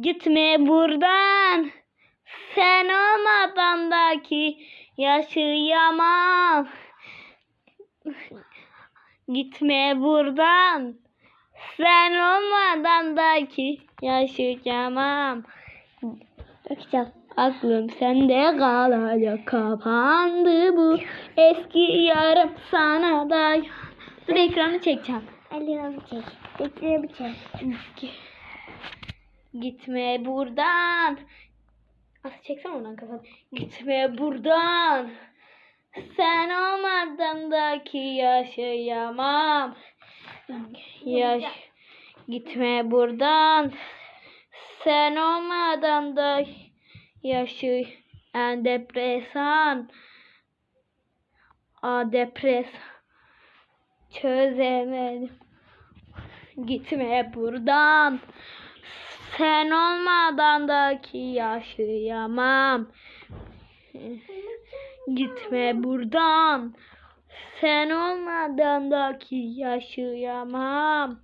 Gitme buradan. Sen olmadan da ki yaşayamam. Gitme buradan. Sen olmadan da ki yaşayamam. Bakacağım. Aklım sende kalacak kapandı bu eski yarım sana da Dur ekranı çekeceğim. Elini çek. Bekle çek. Gitme buradan. Az çeksem oradan kafanı. Gitme buradan. Sen olmadan da ki yaşayamam. Yaş Gitme buradan. Sen olmadan da yaşay en depresan. A depres çözemedim. Gitme buradan. Sen olmadan da ki yaşayamam. Gitme buradan. Sen olmadan da ki yaşayamam.